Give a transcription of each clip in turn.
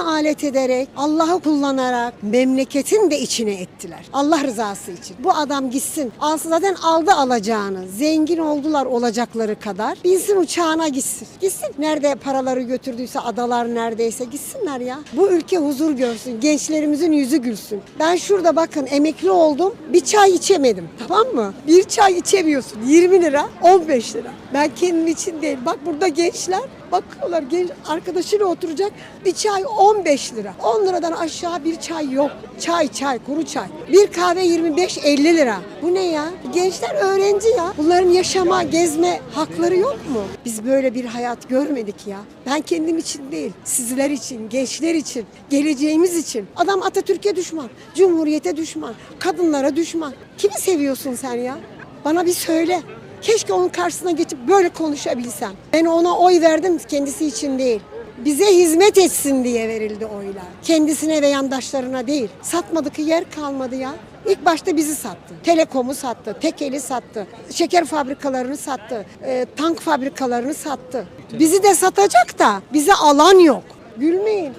dini alet ederek, Allah'ı kullanarak memleketin de içine ettiler. Allah rızası için. Bu adam gitsin. Alsın zaten aldı alacağını. Zengin oldular olacakları kadar. Binsin uçağına gitsin. Gitsin. Nerede paraları götürdüyse adalar neredeyse gitsinler ya. Bu ülke huzur görsün. Gençlerimizin yüzü gülsün. Ben şurada bakın emekli oldum. Bir çay içemedim. Tamam mı? Bir çay içemiyorsun. 20 lira, 15 lira. Ben kendim için değil. Bak burada gençler bakıyorlar. Genç arkadaşıyla oturacak. Bir çay 15 lira. 10 liradan aşağı bir çay yok. Çay çay, kuru çay. Bir kahve 25-50 lira. Bu ne ya? Gençler öğrenci ya. Bunların yaşama, gezme hakları yok mu? Biz böyle bir hayat görmedik ya. Ben kendim için değil, sizler için, gençler için, geleceğimiz için. Adam Atatürk'e düşman, Cumhuriyete düşman, kadınlara düşman. Kimi seviyorsun sen ya? Bana bir söyle. Keşke onun karşısına geçip böyle konuşabilsem. Ben ona oy verdim kendisi için değil. Bize hizmet etsin diye verildi oylar. Kendisine ve yandaşlarına değil. Satmadık yer kalmadı ya. İlk başta bizi sattı. Telekom'u sattı, Tekeli sattı, şeker fabrikalarını sattı, e, tank fabrikalarını sattı. Bizi de satacak da bize alan yok. Gülmeyin.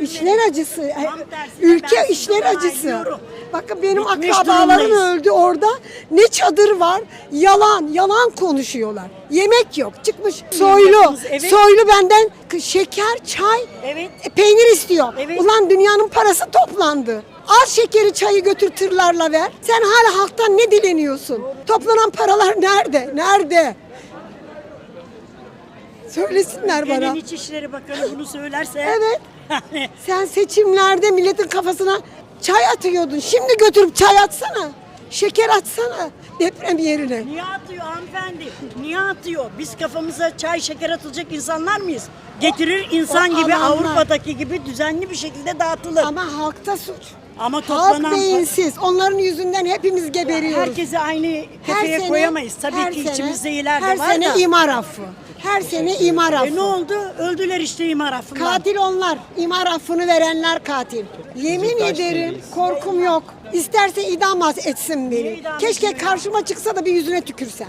İşler acısı. E, tersine Ülke işler acısı. Bakın benim Bitmiş akrabalarım durumdayız. öldü orada. Ne çadır var? Yalan, yalan konuşuyorlar. Yemek yok. Çıkmış soylu. Evet. Soylu benden şeker, çay, Evet. e, peynir istiyor. Evet. Ulan dünyanın parası toplandı. Al şekeri çayı götür tırlarla ver. Sen hala halktan ne dileniyorsun? Toplanan paralar nerede? Nerede? Söylesinler bana. Ülkenin İçişleri Bakanı bunu söylerse. Evet. Sen seçimlerde milletin kafasına çay atıyordun. Şimdi götürüp çay atsana. Şeker atsana deprem yerine. Niye atıyor hanımefendi? Niye atıyor? Biz kafamıza çay şeker atılacak insanlar mıyız? Getirir insan o gibi alanlar- Avrupa'daki gibi düzenli bir şekilde dağıtılır. Ama, Ama halkta suç. Toplanan Halk beyinsiz. Onların yüzünden hepimiz geberiyoruz. herkesi aynı kefeye koyamayız. Tabii her ki sene- içimizde iyiler de her var sene da. imar affı. Her sene imar affı. E ne oldu? Öldüler işte imar affından. Katil onlar. İmar affını verenler katil. Yemin ederim korkum yok. İsterse idam etsin beni. Keşke karşıma çıksa da bir yüzüne tükürsem.